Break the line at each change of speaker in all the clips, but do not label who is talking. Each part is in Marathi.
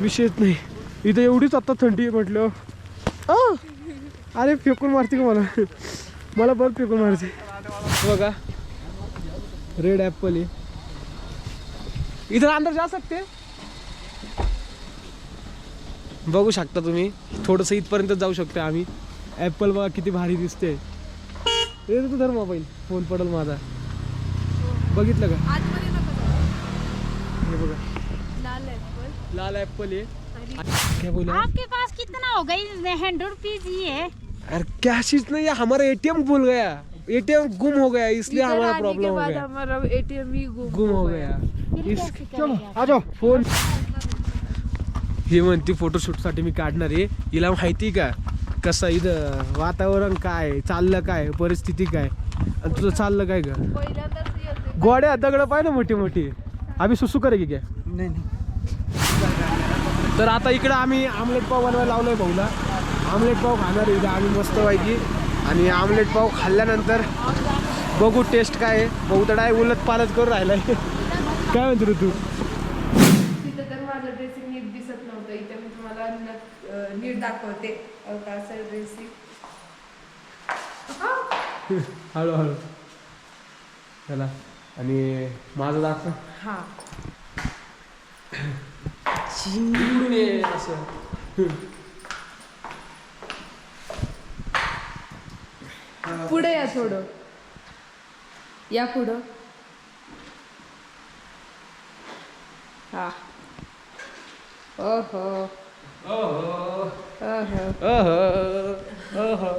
विषयच नाही. इथं एवढीच आत्ता थंडी आहे म्हटलं. अरे फेकून मारते का मला? मला बरं फेकून मारते. बघा. रेड ॲपल आहे. इथं अंदर जा सकते बघू शकता तुम्ही. थोडंसं इथपर्यंत जाऊ शकतो आम्ही. ॲपल बघा किती भारी दिसते हे तू धर मोबाईल फोन पडल माझा. बघितलं का? हे बघा.
लाल आणि
क्या बोला?
आपके पास कितना हो गई? हंड्रेड रुपीज ही है।
अरे क्या चीज नहीं है हमारा एटीएम भूल गया। एटीएम गुम हो गया इसलिए हमारा
आने
प्रॉब्लम
के
हो
बाद
गया।
हमारा एटीएम ही गुम
गुम हो गया।
फिर
इस चलो? आ जाओ फोन ही म्हणती फोटोशूटसाठी मी काढणार आहे. हिला माहिती का? कसं इथं वातावरण काय चाललं काय परिस्थिती काय आणि तुझं चाललं काय का गोड्या दगड पाय ना मोठी मोठी आम्ही सुसू करे की काय?
नाही नाही.
तर आता इकडं आम्ही आमलेट पाव बनवायला लावलोय भाऊला. आमलेट पाव खाणार आहे इथं आम्ही मस्त पैकी. आणि आमलेट पाव खाल्ल्यानंतर बघू टेस्ट काय आहे. भाऊ तर डाय उलट पालट करून राहिलाय. काय म्हणतो रे तू?
तिथं तर माझं ड्रेसिंग नीट दिसत नव्हतं. इथे मी तुम्हाला न- अं, नीट दाखवते. अवकाश ड्रेसिंग
हळूहळू चला. आणि माझं दाखव.
हा.
इकडून ये असं
पुढे या थोडं या पुढं हा ओहो ओहो
अह, अह,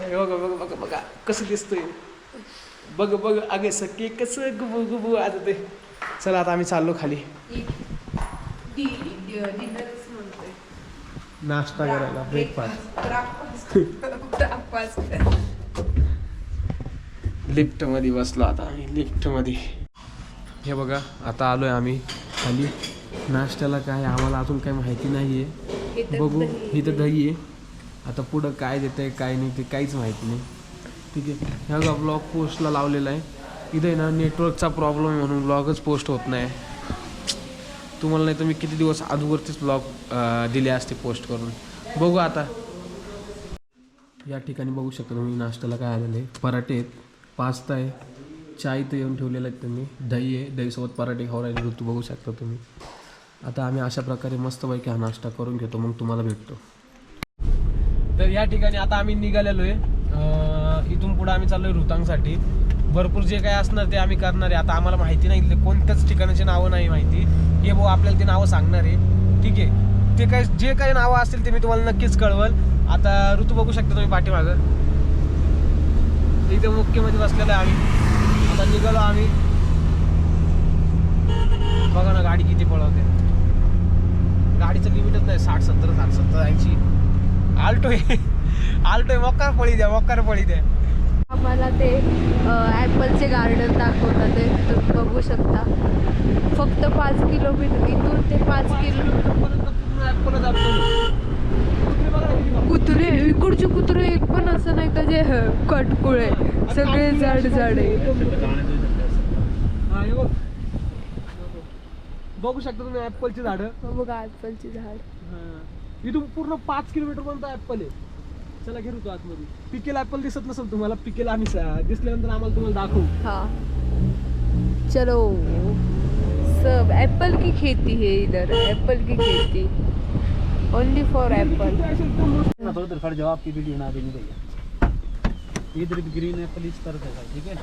हे बघा बघा बघा बघा कसं दिसतंय बघ बघ अगे सखी कसं गुबू गुबू आज ते चला आता आम्ही चाललो खाली
डिनरच म्हणतोय
नाश्ता करायला ब्रेकफास्ट
ब्रेकफास्ट
लिफ्टमध्ये बसलो आता आम्ही लिफ्टमध्ये. हे बघा आता आलोय आम्ही खाली. नाश्त्याला काय आम्हाला अजून काही माहिती नाही आहे. बघू इथं दही आहे. आता पुढं काय देत आहे काय नाही ते काहीच माहिती नाही. ठीक आहे. ह्या ब्लॉग पोस्टला लावलेला आहे. इथं आहे ना नेटवर्कचा प्रॉब्लेम आहे म्हणून ब्लॉगच पोस्ट होत नाही. तुम्हाला नाही तर मी किती दिवस अगोदरचेच ब्लॉग दिले असते पोस्ट करून? बघू आता. या ठिकाणी बघू शकता तुम्ही नाश्त्याला काय आलेलं आहे. पराठे आहेत. पास्ता आहे. चाय तर येऊन ठेवलेलं आहे तुम्ही दही आहे. दहीसोबत पराठे खाऊ राहिले. ऋतू बघू शकता तुम्ही. आता आम्ही अशा प्रकारे मस्तपैकी हा नाश्ता करून घेतो. मग तुम्हाला भेटतो. तर या ठिकाणी आता आम्ही निघालेलो आहे. इथून पुढे आम्ही चाललो आहे ऋतांसाठी भरपूर जे काय असणार ते आम्ही करणार आहे. आता आम्हाला माहिती नाही कोणत्याच ठिकाणाची नावं नाही माहिती. हे भाऊ आपल्याला ते नावं सांगणार आहे. ठीक आहे. ते काय जे काही नावं असतील ते मी तुम्हाला नक्कीच कळवल. आता ऋतू बघू शकता तुम्ही पाठीमागं. इथे मुख्यमध्ये बसलेलं आहे आम्ही आता निघालो आम्ही. बघा ना गाडी किती पळवते. गाडीचं लिमिटच नाही साठ सत्तर साठ सत्तर ऐंशी. आल्टो आहे वॉकार पळी द्या मक्कार पळी द्या.
आम्हाला ते ॲपलचे गार्डन दाखवतात ते. तुम्ही बघू शकता. फक्त पाच किलोमीटर इथून ते पाच किलो कुत्रे इकडचे कुत्रे एक पण असं नाही का जे कटकुळे. सगळे झाड झाड. आहे
बघ. बघू शकता तुम्ही ऍपलची झाडं.
बघा ॲपलची झाड.
इथून पूर्ण पाच किलोमीटर पर्यंत ऍपल आहे. चला घेऊ तो आतमध्ये. पिकेल ऍपल दिसत नसेल तुम्हाला पिकेल आम्ही सा- दिसल्यानंतर आम्हाला तुम्हाला दाखवू.
हाँ. चलो. सब एप्पल की खेती है इधर एप्पल की खेती. ओनली फॉर एप्पल
ना तो उधर खड़ जाओ आपकी वीडियो ना देनी भैया। इधर भी ग्रीन एप्पल इस तरफ़ है ठीक है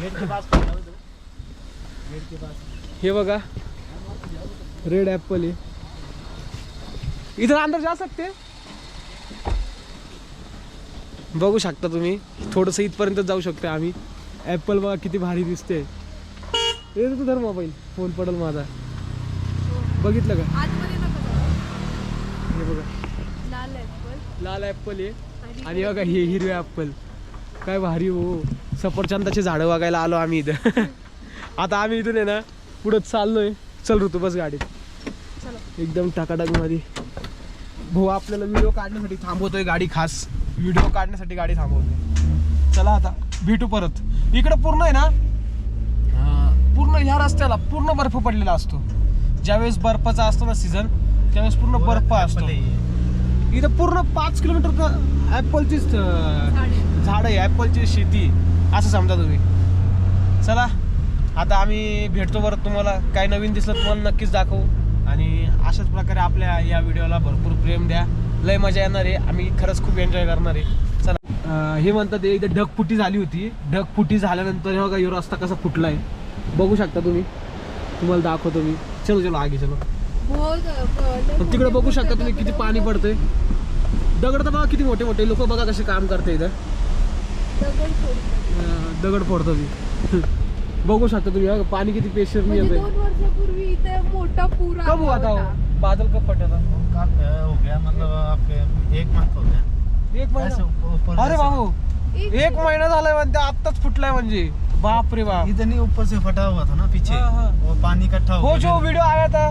गेट के पास खड़ा हो इधर। गेट के पास।
हे बघा रेड ऍपल आहे इधर अंदर जा सकते बघू शकता तुम्ही. थोडंसं इथपर्यंत जाऊ शकतो आम्ही. ऍपल बघा किती भारी दिसते हे तू धर मोबाईल फोन पडल माझा. बघितलं का. हे बघा.
लाल
ऍपल आहे आणि बघा हे हिरवे ऍपल काय भारी हो. सफरचंदाचे झाडं बघायला आलो आम्ही इथं. आता आम्ही इथून आहे ना पुढं चाललोय. चल ऋतू बस गाडीत. एकदम टाकाटाकमध्ये. भाऊ आपल्याला व्हिडिओ काढण्यासाठी थांबवतोय गाडी खास. व्हिडिओ काढण्यासाठी गाडी थांबवतोय. चला आता भेटू परत. इकडं पूर्ण आहे ना? पूर्ण ह्या रस्त्याला पूर्ण बर्फ पडलेला असतो. ज्यावेळेस बर्फाचा असतो ना सीझन त्यावेळेस पूर्ण बर्फ असतो. इथं पूर्ण पाच किलोमीटर ऍपलची झाड आहे. ऍपलची शेती असं समजा तुम्ही. चला आता आम्ही भेटतो बरं तुम्हाला. काय नवीन दिसलं तुम्हाला नक्कीच दाखवू. अशाच प्रकारे आपल्या या व्हिडिओला भरपूर प्रेम द्या. लय मजा येणार आहे. आम्ही खरंच खूप एन्जॉय करणार आहे. चला. हे म्हणतात इथं ढगफुटी झाली होती. ढगफुटी झाल्यानंतर हे बघा ह्यो रस्ता कसा फुटला आहे बघू शकता तुम्ही. तुम्हाला दाखवतो मी. चलो चलो आगे चलो. तिकडे बघू शकता तुम्ही किती पाणी पडतंय. दगड तर बघा किती मोठे मोठे. लोक बघा कसे काम करते इथं. दगड फोडतो मी बघू शकता तुम्ही. पाणी किती पेशरनी
म्हणजे
येतंय.
मोठा पूर
वो? बादल कब फटा था?
काफ अ, हो गया मतलब आपके एक मंथ हो गया।
एक महिना? अरे बाबू एक महिना झालाय म्हणते आत्ताच फुटलाय म्हणजे. बाप रे बाप.
इधर नहीं ऊपर से फटा हुआ था ना पीछे।
हाँ, हाँ।
वो पानी इकट्ठा हो
वो जो वीडियो आया था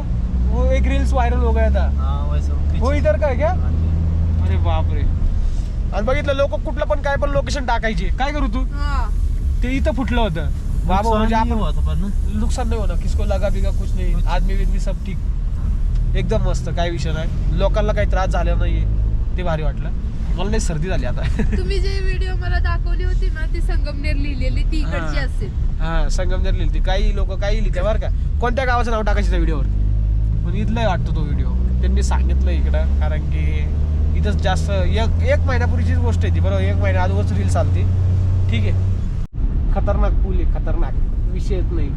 वो एक रील्स वायरल हो गया था.
हाँ वैसे वो
इधर का है क्या। अरे बाप रे. आणि बघितलं लोक कुठलं पण काय पण लोकेशन टाकायचे. काय करू तू?
हा.
ते इथं फुटलं होतं. बाबा
नुकसान
म्हणजे
नहीं
आपण
हुआ था पर ना.
नुकसान नाही होणार. किसको लगा बिगा कुछ नाही. आदमी बिदमी सब ठीक. एकदम मस्त काय विषय नाही. लोकांना काही त्रास झाला नाहीये. ते भारी वाटलं. मला नाही सर्दी झाली आता.
तुम्ही जे व्हिडिओ मला दाखवली होती ना ती संगमनेर लिहिलेली ती इकडची
हा.
असेल.
हा संगमनेर लिहिली. काही लोक काही लिहिते बरं का. कोणत्या गावाचं नाव टाकायचं त्या व्हिडिओवर? पण इथलं वाटतो तो व्हिडिओ. त्यांनी सांगितलं इकडं कारण की इथंच जास्त एक एक महिन्यापूर्वीचीच गोष्ट आहे ती बरोबर? एक महिन्या अगोदरच रील चालते. ठीक आहे. खतरनाक पूल आहे खतरनाक. विषयच नाही.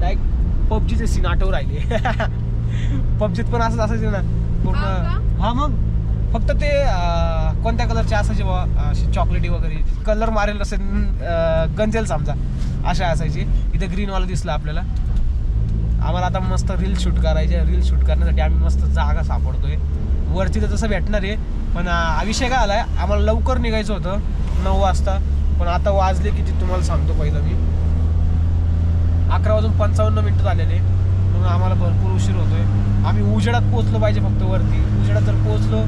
डायरेक्ट पबजीचे सीन आठव राहिले. पबजीत पण असंच असायचे ना पूर्ण? हा मग. फक्त ते कोणत्या कलरचे असायचे बा चॉकलेटी वगैरे. कलर मारेल असेल गंजेल समजा. अशा असायची. इथे ग्रीनवाला दिसला आपल्याला. आम्हाला आता मस्त रील शूट करायचे. रील शूट करण्यासाठी आम्ही मस्त जागा सापडतोय. वरती तर तसं भेटणार आहे. पण अं, विषय काय आलाय? आम्हाला लवकर निघायचं होतं. नऊ वाजता. पण आता वाजले किती? तुम्हाला सांगतो पहिलं मी. अकरा वाजून पंचावन्न मिनिटं झालेले. म्हणून आम्हाला भरपूर उशीर होतोय. आम्ही उजेडात पोहोचलो पाहिजे फक्त वरती. उजेडात जर पोहोचलो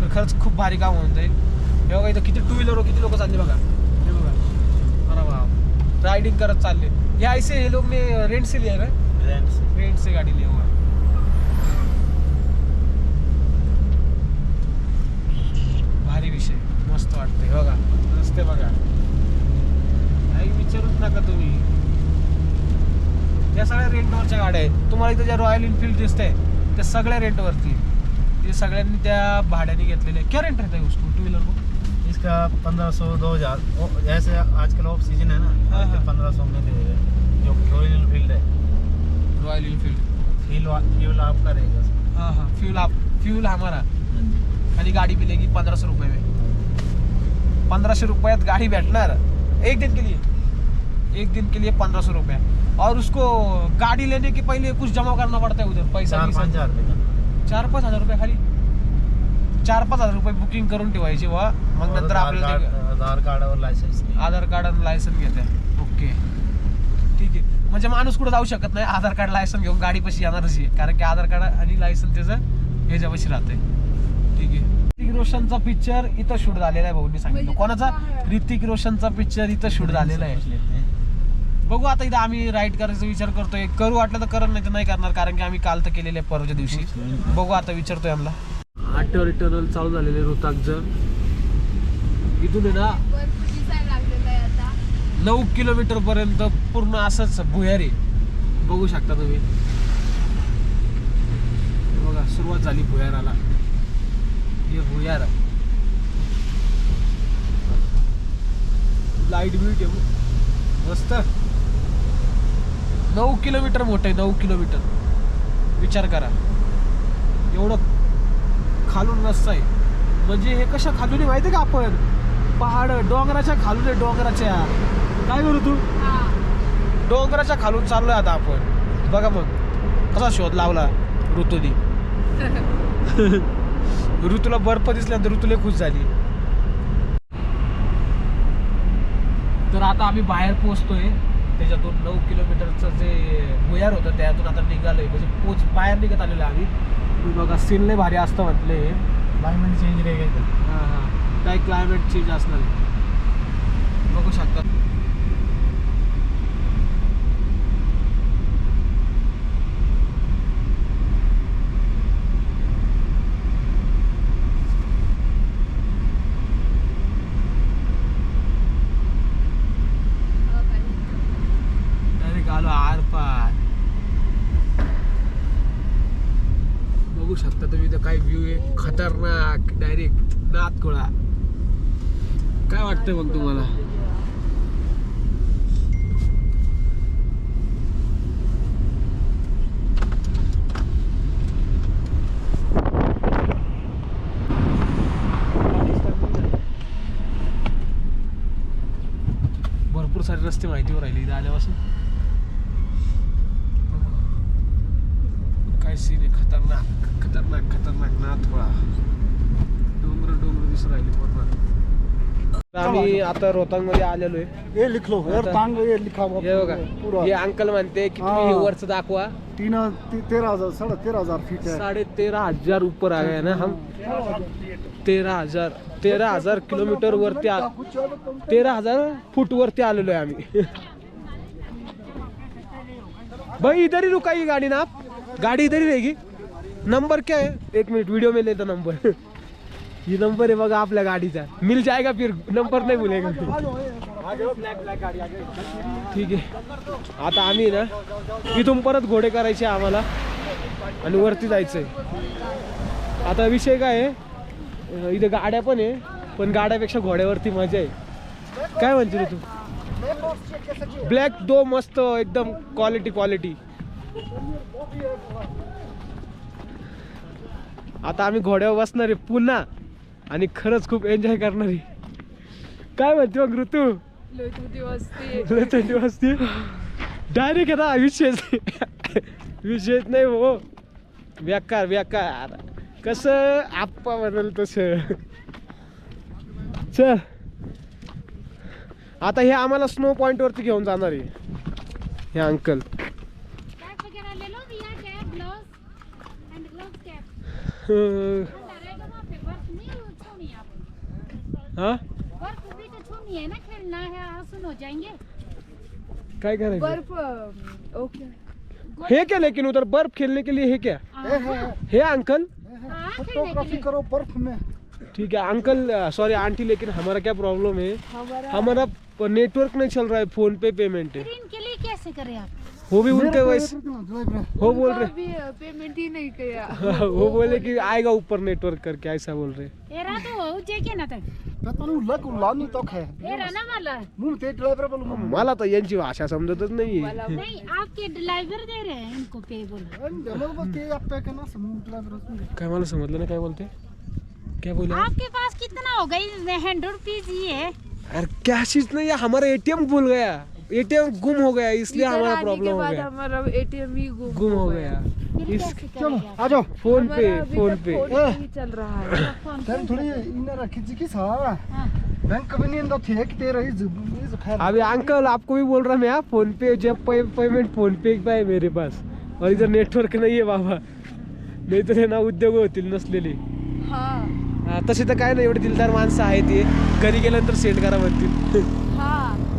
तर खरंच खूप भारी काम होऊन जाईल हे बघा इथं किती टू व्हीलर किती लोक चालले बघा. हे बघा. अरे वा रायडिंग करत चालले. हे ऐसे हे लोक ने रेंट से लिया है
Rent से।
रेंट से गाडी लिया हुआ है. भारी विषय. मस्त वाटतंय. बघा. रस्ते बघा. काही विचारूच नका तुम्ही. या सगळ्या रेंटवरच्या गाड्या आहेत. तुम्हाला इथं ज्या रॉयल एनफिल्ड दिसते त्या सगळ्या रेंटवरती ते सगळ्यांनी त्या भाड्याने घेतलेल्या क्या रेंट रहता है उसको? टू व्हीलर को?
इसका पंद्रह सौ दो हजार. जैसे आजकल ऑफ सीजन है ना
हाँ, हाँ।
पंद्रह सौ में दे रहे हैं। जो रॉयल फील्ड है।
रॉयल एनफील्ड
फील फ्यूल आपका रहेगा।
हाँ हाँ. फ्यूल आप फ्यूल हमारा। खाली गाड़ी मिलेगी पंद्रह सौ रुपये में. पंद्रह सौ रुपयात गाड़ी बैठणार एक दिन के लिए. एक दिन के लिए पंद्रह सौ रुपये और उसको गाड़ी लेने के पहले कुछ जमा करना पड़ता है उधर पैसा
चार. पाच हजार रुपये का।
चार पाच हजार रुपये खाली। चार पाच हजार रुपये बुकिंग करून ठेवायची वा मग नंतर
आधार
आपल्याला
कार्ड
ते-
आधार कार्ड और लाइसेंस नहीं.
आधार कार्ड आणि लायसन घेते ओके ठीक आहे. म्हणजे माणूस कुठं जाऊ शकत नाही आधार कार्ड लायसन घेऊन गाडी पशी येणारच आहे. कारण की आधार कार्ड आणि लायसन त्याचं ह्याच्यापाशी राहते ठीक आहे. ऋतिक रोशनचा पिक्चर इथं शूट झालेला आहे भाऊनी सांगितलं.
म्हणजे
कोणाचा? ऋतिक रोशनचा पिक्चर इथं शूट झालेला आहे. बघू आता इथं आम्ही राईड करायचा विचार करतोय. करू वाटलं तर करत नाही तर नाही करणार कारण की आम्ही काल तर केलेले आहे परवाच्या दिवशी. बघू आता विचारतोय आम्हाला. आठवडी टनल चालू झालेले रोहताकचं इथून आहे ना
दिसायला आहे आता
नऊ किलोमीटर पर्यंत पूर्ण असंच भुयारी. बघू शकता तुम्ही. बघा सुरुवात झाली भुयाराला. हे भुयार. लाइट बिट आहे मस्त. नऊ किलोमीटर मोठं आहे नऊ किलोमीटर. विचार करा. एवढं खालून रस्ता आहे. म्हणजे हे कशा खालून आहे माहिती का आपण? पहाड डोंगराच्या खालून आहे डोंगराच्या. काय करू तू?
हा.
डोंगराच्या खालून चाललोय आता आपण. बघा मग कसा शोध लावला ऋतूनी. ऋतूला बर्फ दिसल्यानंतर ऋतूला खुश झाली. तर आता आम्ही बाहेर पोहोचतोय. त्याच्यातून नऊ किलोमीटरचं जे भुयार होतं त्यातून आता निघालोय. म्हणजे पोच बाहेर निघत आलेलो आहे आम्ही. तुम्ही बघा सीन लय भारी असतं म्हटले.
क्लाइमेट चेंज रहेगा इधर
हां हां. काय क्लायमेट चेंज असणार आहे? बघू शकता बघू शकता तुम्ही इथं काय व्ह्यू आहे खतरनाक डायरेक्ट नाथखोळा काय वाटतंय मग तुम्हाला. भरपूर सारे रस्ते माहितीवर राहिले इथं आल्यापासून काय सीन आहे खतरनाक खतरनाक खतरनाक नाथोळा डोंगर डोंगर दिसू राहिले पूर्ण आम्ही आता रोहतांगमध्ये आलेलो आहे.
ये लिख लो यार तांग ये लिखा हुआ
हे बघा
पूरा
हे अंकल म्हणते की तुम्ही हे
हा.
वरच दाखवा.
तीन ते- तेरह हजार साढ़े तेरह हजार फीट है
साढ़े तेरह हजार ऊपर आ गए ना हम तेरह हजार तेरह हजार किलोमीटर वरती आ तेरह हजार फुट वरती आलेलो आहे आम्ही. भाई इधर ही रुकाई गाड़ी ना आप. गाड़ी इधर ही रहेगी. नंबर क्या है? एक मिनट वीडियो में लेता नंबर ये नंबर आहे बघा आपल्या गाडीचा. मिल जाएगा फिर? नंबर नाही बोलेगा ठीक आहे. आता आम्ही ना इथून परत घोडे करायचे आम्हाला. आणि वरती जायचंय. आता विषय काय आहे? इथं गाड्या पण आहे पण गाड्यापेक्षा घोड्यावरती मजा आहे. काय म्हणते रे तू? ब्लॅक दो मस्त एकदम क्वालिटी क्वालिटी आता आम्ही घोड्यावर बसणार आहे. पुन्हा आणि खरंच खूप एन्जॉय करणार. काय म्हणते मग ऋतू? लय थंडी वाजते डायरेक्ट आहे ना विशेष. विशेष नाही हो. बेकार बेकार कसं आप्पा म्हणाल तसं. चल. आता हे आम्हाला स्नो पॉइंट वरती घेऊन जाणार आहे. हे अंकल
कैप हा? बर्फ़ भी तो छूनी है ना खेलना है आसन हो जाएँगे।
काय करायचं
बर्फ़ ओके।
हे क्या लेकिन उधर बर्फ़ खेलने के लिए है क्या?
है, है, है।
हे अंकल?
हाँ के
फोटोग्राफी करो बर्फ़ में।
ठीक है अंकल सॉरी आंटी लेकिन हमारा क्या प्रॉब्लम है?
हमारा
नेटवर्क नहीं चल रहा है फ़ोन पे पेमेंट है।
फिर लिए कैसे करें आप?
वो भी उनके
को
वैसे
ये तो है।
वो बोल रहे
अभी पेमेंट ही नहीं किया।
वो बोले कि आएगा ऊपर नेटवर्क करके ऐसा बोल रहे
एरा तो हो जाएगी ना तक
पता नहीं लग लानी तक है
एरा ना वाला।
मुंह ते ड्राइवर बोलो
मला तर यांची भाषा समजतच नाहीये.
नहीं आपके ड्राइवर दे रहे हैं इनको पे बोलो।
जमल बस ते आप पे करना समूह ड्राइवर उसमें
काय मला समजलं ना काय बोलते? क्या बोले?
आपके पास कितना हो गई हंड्रेड रुपीज ही है
अरे क्या चीज नहीं है हमारा एटीएम भूल गया. एटीएम गुम हो गया इसलिए हमारा प्रॉब्लम हो गया।
हमारा एटीएम ही गुम
गुम हो गया।
फिर
इस
चलो? आ जाओ
फोन पे फोन पे।
ही चल रहा है।
तेरे थोड़ी इन्हें रखी जी की सारा
हाँ।
बैंक भी नहीं अंदर थे कि तेरा ही
अभी अंकल आपको भी बोल रहा मैं फोन पे जब पे, पेमेंट फोन पे का है मेरे पास। और इधर नेटवर्क नहीं है बाबा। नाही तर हे ना उद्योग होतील नसलेले।
हाँ।
हा, तसे तर काय नाही एवढे दिलदार माणसं आहेत ते घरी गेल्यानंतर सेंड करा म्हणतील.
हाँ।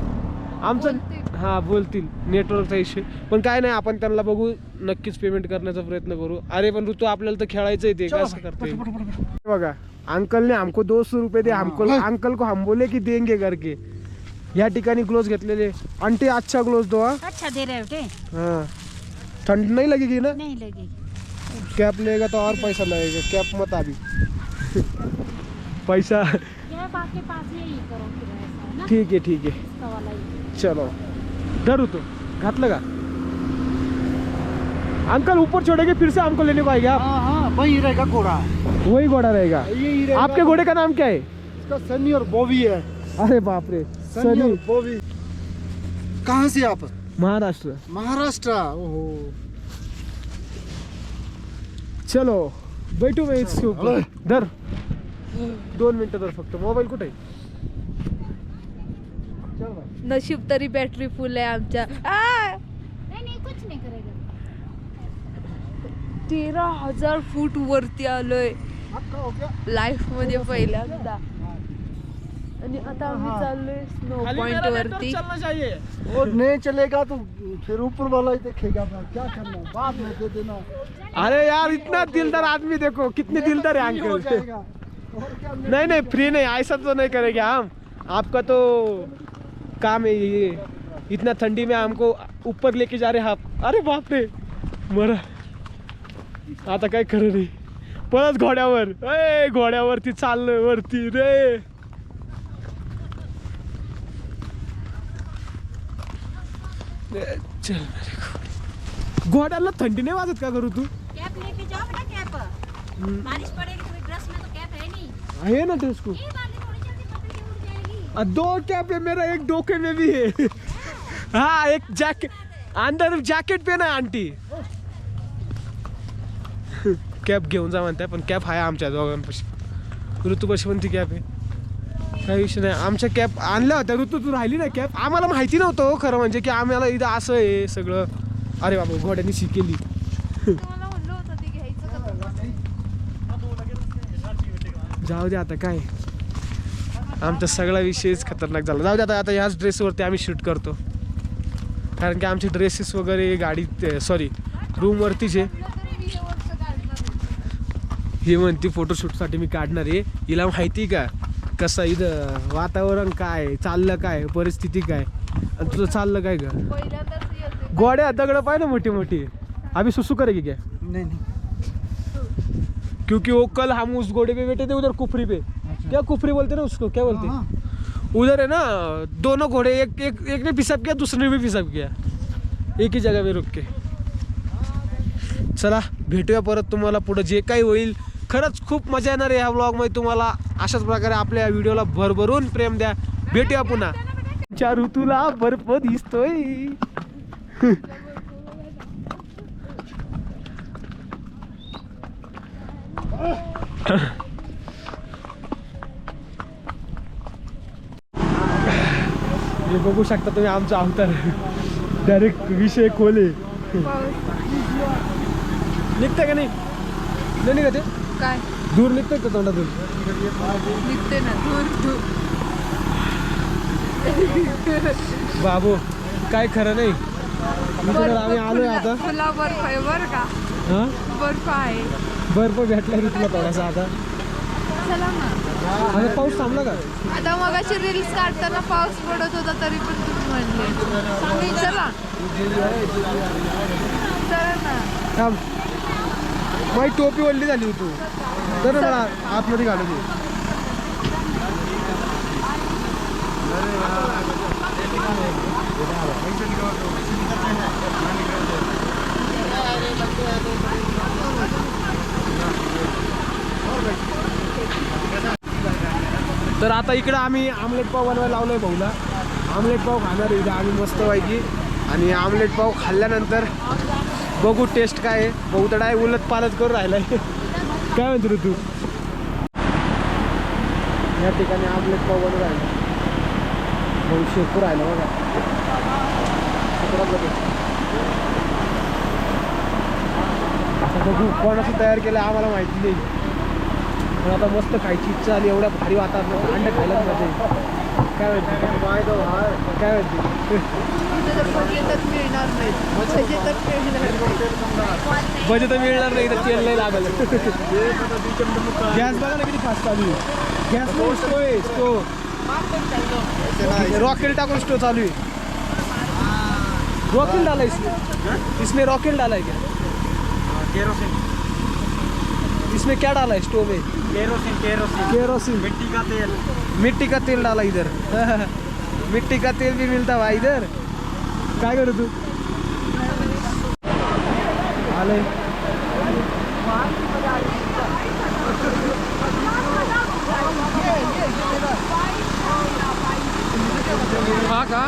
आमचं. हा बोलतील. नेटवर्कचा इश्यू पण काय नाही आपण त्यांना बघू नक्कीच पेमेंट करण्याचा प्रयत्न करू. अरे पण ऋतू आपल्याला तर खेळायचं ते कसं करते। बघा अंकल ने हमको दो सौ रुपये दे हमको
हाँ.
अंकल को हम बोले की देंगे करके. या ठिकाणी ग्लोव्स घेतलेले. आंटी अच्छा ग्लोव्स दो
अच्छा दे रहे हो टे
हाँ. ठंड नहीं लगेगी ना?
नहीं लगेगी।
कैप लेगा तो और पैसा लगेगा कैप मत अभी पैसा ठीक है ठीक है।
इसका वाला ही।
चलो। धरू तो घातलं का अंकल ऊपर छोड़ेंगे फिर से हमको लेने को आएगा आप।
हाँ हाँ वही रहेगा घोड़ा।
वही घोड़ा रहेगा।
रहेगा।
आपके घोड़े का नाम क्या है?
इसका सनी और बॉबी है।
अरे बाप रे
सनी
सनी।
बॉबी। कहाँ से आप?
महाराष्ट्र।
महाराष्ट्र। ओहो।
चलो बैठू मैं इसके ऊपर. धर। दोन मिनिटं धर फक्त मोबाईल कुठे?
नशीब तरी बॅटरी फुल आहे आमच्या. आ!
नहीं नहीं कुछ नहीं करेगा.
तेरा हजार फूट वरती आलोय.
आपका हो गया.
लाईफमध्ये पहिल्यांदा. आणि आता आम्ही
हा.
चाललोय स्नो पॉइंट वरती.
चलना चाहिए.
और नहीं चलेगा तो फिर ऊपर वाला ही देखेगा क्या करना बाद में दे देना।
अरे यार इतना दिलदार आदमी देखो कितने दिलदार है
हो।
अंकल नहीं नहीं फ्री नहीं ऐसा तो नहीं करेंगे हम। आपका तो काम है ये इतना ठंडी में हमको ऊपर लेके जा रहे हैं आप। अरे बाप रे। मरा। आता काय खरं नाही पळत घोड्यावर। ए घोड्यावरती चाललोय वरती रे। चल. घोड्याला थंडी नाही वाजत का करू तू?
कैप लेके जाओ बेटा कैप बारिश पड़ेगी तो ड्रेस में तो कैप है नहीं.
आहे ना ड्रेस को
ये वाली थोड़ी जल्दी पकड़ के उड़ जाएगी
आ, दो कैप है मेरा एक डोके में भी है। हाँ एक जैकेट अंदर जॅकेट पे ना आंटी। कॅप घेऊन जा म्हणताय पण कॅप आहे आमच्या दोघांपाशी. ऋतूपाशी पण ती कॅप आहे. काही विषय नाही. आमच्या कॅप आणल्या होत्या. ऋतू तू राहिली ना कॅप आम्हाला माहिती नव्हतं हो खरं म्हणजे की आम्हाला इथं असं आहे सगळं. अरे बाबा घोड्याने शिकेली? जाऊ दे आता काय? आमचा सगळा विषयच खतरनाक झाला. जाऊ दे आता आता ह्याच ड्रेसवरती आम्ही शूट करतो. कारण की आमचे ड्रेसेस वगैरे गाडीत सॉरी रूमवरतीच आहे. ही म्हणती फोटोशूटसाठी मी काढणार आहे. हिला माहिती का? कसं इथं वातावरण काय चाललं काय? परिस्थिती काय? आणि तुझं चाललं काय का गोड्या दगड पाय ना मोठी मोठी. अभी सुसु करेगी क्या?
नहीं नहीं.
क्योंकि वो कल हम उस घोड़े पे बैठे थे उधर कुफरी पे. क्या कुफरी बोलते ना उसको? क्या बोलते?
हाँ,
उधर है ना दोनों घोड़े एक एक एक ने पिसाब किया दूसरे ने भी पिसाब किया। एक ही जगह पे रुक के। चला भेटूया परत तुम्हाला पुढं. जे काही होईल खरंच खूप मजा येणार आहे ह्या व्लॉगमध्ये तुम्हाला. अशाच प्रकारे आपल्या व्हिडिओला भरभरून प्रेम द्या. भेटूया पुन्हा. च्या ऋतूला बर्फ दिसतोय. हे बघू शकता तुम्ही आमचा अवतार. डायरेक्ट विषय खोले. निघते का नाही? नाही निघते
काय?
दूर निघतोय का तोंडातून?
निघते ना दूर दूर
बाबू काय खरं नाही. आम्ही आलोय आता.
बर्फ आहे बरं का?
हा?
बर्फ आहे.
बर्फ भेटला तुला थोडासा आता.
चला ना.
पाऊस थांबला का?
आता मग अशी रील्स काढताना पाऊस पडत होता तरी पण तुम्ही म्हणले. चला. चला ना.
थांब. माझी टोपी वल्ली झाली होती. तर मला आतमध्ये घालून दे तर आता इकडं आम्ही आमलेट पाव बनवायला लावलोय भाऊला. आमलेट पाव खाणार आहे इथं आम्ही मस्त पैकी. आणि आमलेट पाव खाल्ल्यानंतर बघू टेस्ट काय आहे. भाऊ तर आहे उलट पालत करून राहिलाय. काय म्हणतो ऋतू तू? या ठिकाणी आमलेट पाव बनवून राहिला. भाऊ शेकू राहिला बघा. बघू. बघू कोणाचं तयार केलं आम्हाला माहिती नाही. पण आता मस्त खायची इच्छा आली एवढ्या भारी वातावरण अंड खायला मजा काय म्हणते काय
तर भजे तर मिळणार नाही तर
तेल नाही लागल. गॅस बघा ना किती फास्ट चालू आहे. गॅस स्टो आहे स्टो रॉकेल टाकून स्टो चालू है रॉकेल डाला इसमें इसमें रॉकेल डाला है क्या?
केरोसिन
इसमें क्या डाला है स्टोव में
केरोसिन केरोसिन.
केरोसिन.
मिट्टी का तेल.
मिट्टी का तेल डाला इधर. मिट्टी का तेल भी मिलता भाई इधर. काय करू तू? आलंय हा का?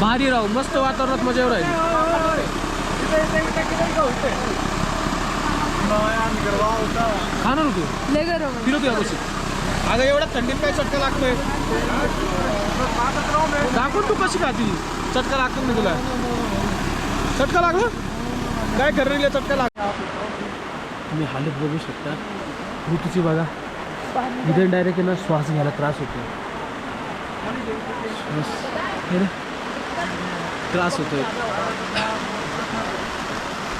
भारी राहू. मस्त वातावरणात मजा येऊ राहील. खा ना रे तू
लय गरम आहे.
फिरतो या बशी अगं एवढ्या थंडीत काय चटका लागतोय? दाखवून तू कशी खाती? चटका लागतो ना तुला. चटका लागला? काय खरं चटका लाग तुम्ही हालत बघू शकता. ऋतूची बघा. इथे डायरेक्ट ना श्वास घ्यायला त्रास होतो श्वास हे ना, त्रास होतोय.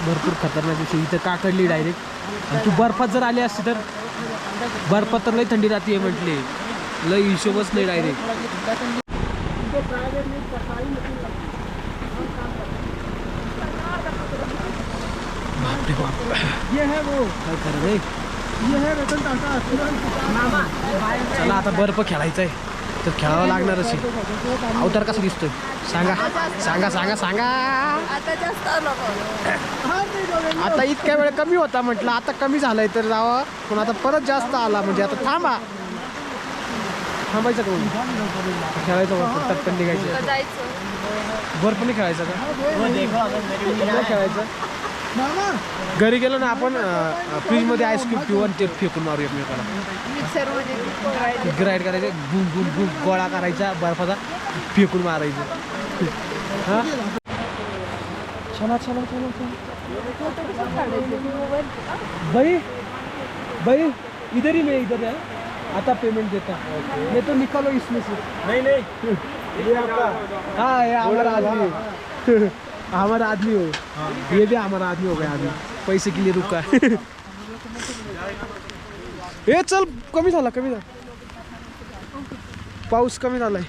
भरपूर खतरनाक विषय इथं काकडली डायरेक्ट आणि तू बर्फात जर आली असती तर? बर्फात तर लई थंडी राहते म्हटले. लई हिशोबच नाही डायरेक्ट बापरे बाप.
ये है वो।
काय खरं रे?
ये है रतन टाटा
चला आता बर्फ खेळायचा आहे तर खेळावं लागणारच आहे अवतार कसा दिसतोय? सांगा. सांगा सांगा सांगा.
आता जास्त आलो बघ.
आता इतक्या वेळ कमी होता म्हटलं आता कमी झालाय तर जावं. पण आता परत जास्त आला म्हणजे आता थांबा. थांबायचं का मग खेळायचं मग टपकन निघायचं. नाही खेळायचं का? खेळायचं? घरी गेलो ना आपण फ्रीजमध्ये आईस्क्रीम पिऊ आणि ते फेकून मारू एकमेकाला.
मिक्सरमध्ये करायचे
ग्राईड करायचं बुम बुम बुम गोळा करायचा बर्फाचा फेकून मारायचं. हा? चला चला चला चला. भाई भाई इधर ही मैं इधर है. आता पेमेंट देता. मैं तो निकालो इसमें से.
नहीं नहीं. ये आपका.
हाँ ये हमारा आदमी हमारा आदमी हो। ये भी हमारा आदमी हो गया अभी। पैसे के लिए रुका। है चल कमी झाला कमी झाला। पाऊस कमी झालाय।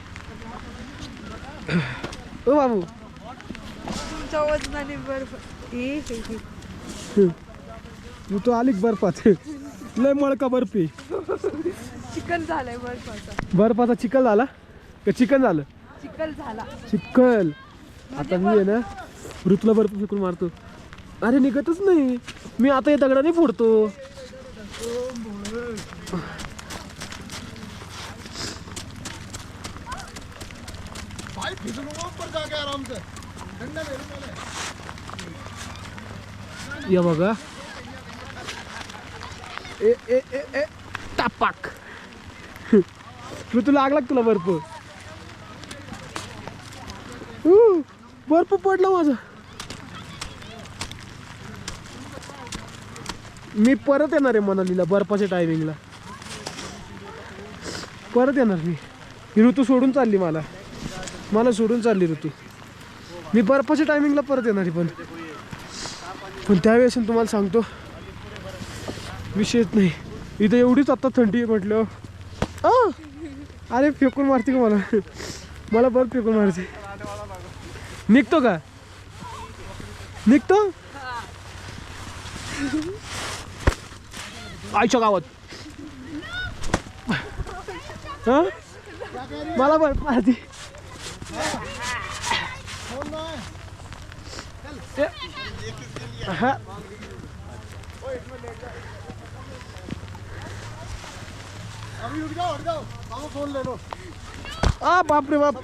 ओ बाबू. तू तो आली का बर्फात. लय मळका बर्फी
चिकन झालंय बर्फाचा.
बर्फाचा चिखल झाला? का चिकन झालं?
चिकन झाला.
चिखल. आता मी आहे ना ऋतूला बर्फ फेकून मारतो. अरे निघतच नाही. मी आता या दगडाने फोडतो. या बघा. ए ए ए ए टापाक. ऋतू लागला तुला बर्फ. बर्फ पडला माझा. मी परत येणार आहे मनालीला बर्फाच्या टायमिंगला परत येणार मी. ही ऋतू सोडून चालली मला. मला सोडून चालली ऋतू. मी बर्फाच्या टायमिंगला परत येणार आहे पण. पण त्यावेळेस तुम्हाला सांगतो विषयच नाही. इथं एवढीच आत्ता थंडी आहे म्हटलं अरे फेकून मारते का मला? मला बर्फ फेकून मारते. निघतो का? निघतो? आईच्या गावात. हा? मला हा?
हट जाओ मामा फोन ले लो
आ बाप रे बाप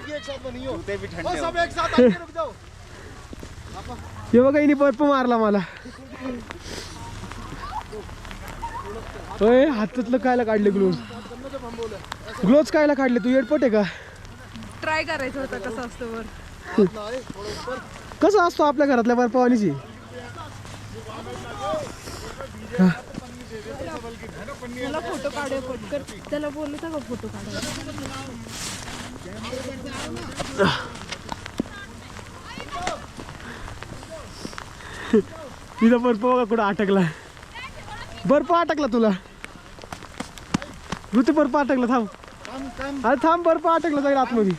हे बघा हिने बर्फ मारला मला. होय हातातलं कायला काढले ग्लोव्ज? ग्लोव्ज कायला काढले? तू एडपट आहे का?
ट्राय करायचं होतं कसं असतं वर.
कसं असतो आपल्या घरातल्या बर्फावानीची
मला फोटो काढूया त्याला बोलू का फोटो काढायला
तिथं बर्फ बघा कुठं अटकला बर्फ अटकला तुला. ऋतू बर्फ अटकला थांब. अरे थांब बर्फ अटकला जाईल आतमध्ये.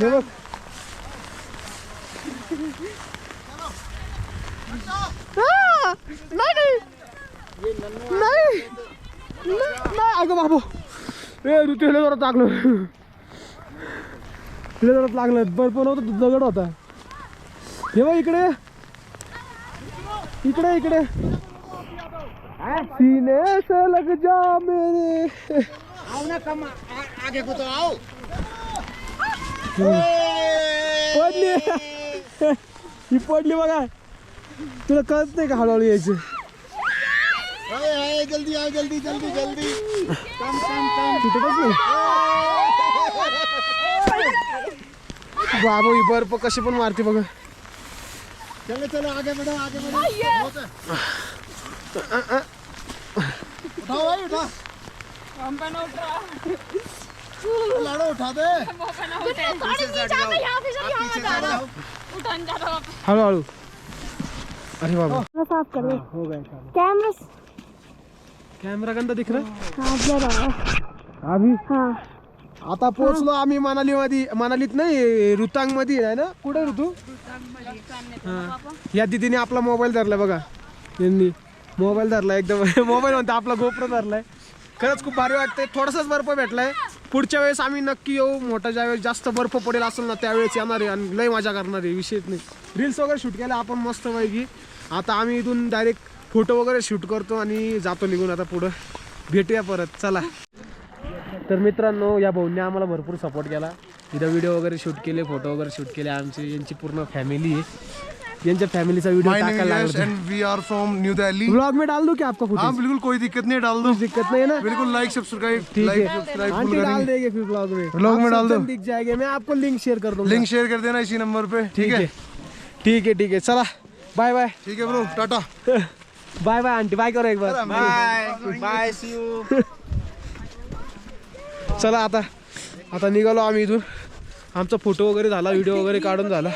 बघ. नाही. नाही. नाही. अगं बाबू. ए ऋतू ह्याला जोरात लागलो. ह्याला जोरात लागलं. बर्फ नव्हतं दगड होता. हे बघ इकडे. इकडे इकडे. सीने से लग जा मेरे.
आओ ना कम आ- आगे को तो आओ.
पडली. ही पडली बघा. तुला कळत नाही का हळूहळू यायचं?
जल्दी आओ जल्दी जल्दी जल्दी. कम कम कम.
नाही. बाबू ही बर्फ कशी पण मारते बघा.
चलो चलो आगे बढ़ो आगे बढ़ो। बहुत है। उठाओ भाई उठा। लाड़ो उठा दे। पीछे से हट। जाओ आप पीछे से हट। जाओ।
हळूहळू अरे बाबा।
साफ कर दे
हो गया काम
कैमरा।
कैमरा गंदा दिख रहा
हाँ? जरा
है। अभी?
हाँ।
आता पोहोचलो आम्ही मनाली मध्ये मनालीत नाही रुतांगमध्ये आहे ना? कुठे ऋतू. या दिदीने आपला मोबाईल धरलाय बघा. यांनी मोबाईल धरलाय एकदम. मोबाईल म्हणतो आपला गोप्रो धरलाय. खरंच खूप भारी वाटतंय. थोडासाच बर्फ भेटलाय. पुढच्या वेळेस आम्ही नक्की येऊ. मोठा ज्यावेळेस जास्त बर्फ पडेल असेल ना त्यावेळेस येणार आहे आणि लय मजा करणार आहे. विषयच नाही. रील्स वगैरे शूट केल्या आपण मस्त पैकी. आता आम्ही इथून डायरेक्ट फोटो वगैरे शूट करतो आणि जातो निघून आता पुढं. भेटूया परत. चला. तर मित्रांनो या भाऊंनी आम्हाला भरपूर सपोर्ट केला. इथं व्हिडिओ वगैरे शूट केले फ़ोटो वगैरे शूट केले. आमची यांची पूर्ण फॅमिली आहे. यांच्या फॅमिलीचा व्हिडिओ. ब्लॉग में डाल दूँ क्या आपका
हाँ
फ़ोटो
बिल्कुल कोई दिक्कत नहीं डाल दो।
दिक्कत नहीं है ना?
बिल्कुल लाइक सब्सक्राइब
ठीक है। आंटी डाल देंगे फिर ब्लॉग में।
डाल दो।
दिख जाएँगे मैं आपको लिंक शेयर कर दूँगा।
लिंक शेयर कर देना इसी नंबर पे
ठीक है? ठीक है ठीक है। चला बाय बाय
ठीक है bro tata.
Bye bye aunty. Bye करो एक बार।
बाय बाय सी यू
चला आता आता निघालो आम्ही इथून. आमचा फोटो वगैरे झाला व्हिडिओ वगैरे काढून झाला.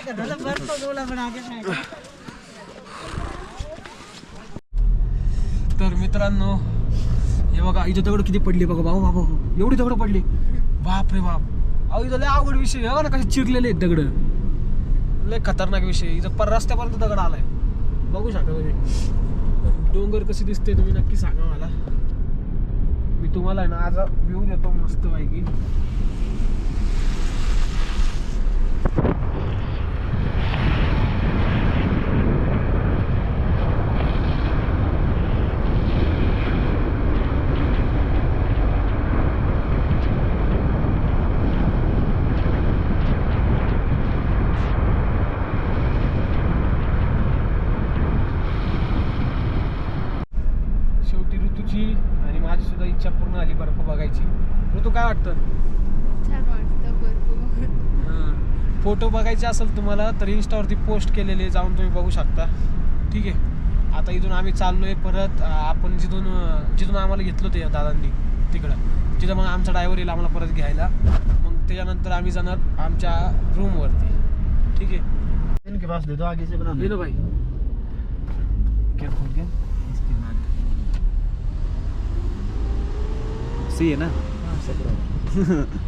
तर मित्रांनो हे बघा इथं दगड किती पडली बघा बाबा बाबा एवढी दगड पडली. बाप रे बाप. अहो इथं लय अवघड विषय बघा ना कसे चिरलेले आहेत दगड. लय खतरनाक विषय इथं पर रस्त्यापर्यंत दगड आलाय. बघू शकता तुम्ही. डोंगर कसे दिसते तुम्ही नक्की सांगा मला. मी तुम्हाला आहे ना आज व्ह्यू देतो मस्त पैकी शेवटी ऋतूची आणि माझी सुद्धा इच्छा पूर्ण झाली बर्फ बघायची ऋतू काय वाटतं?
छान वाटतं भरपूर. बघून
फोटो बघायचे असेल तुम्हाला तर इन्स्टावरती पोस्ट केलेले जाऊन तुम्ही बघू शकता. ठीक आहे? आता इथून आम्ही चाललोय परत अं, आपण जिथून अं, जिथून आम्हाला घेतलं ते दादांनी तिकडं. तिथं मग आमचा ड्रायव्हर येईल आम्हाला परत घ्यायला. मग त्याच्यानंतर आम्ही जाणार आमच्या रूमवरती ठीक आहे?
इनके पास दे दो आगे से बना
ये लो भाई
क्या खोल के सही है ना. हाँ,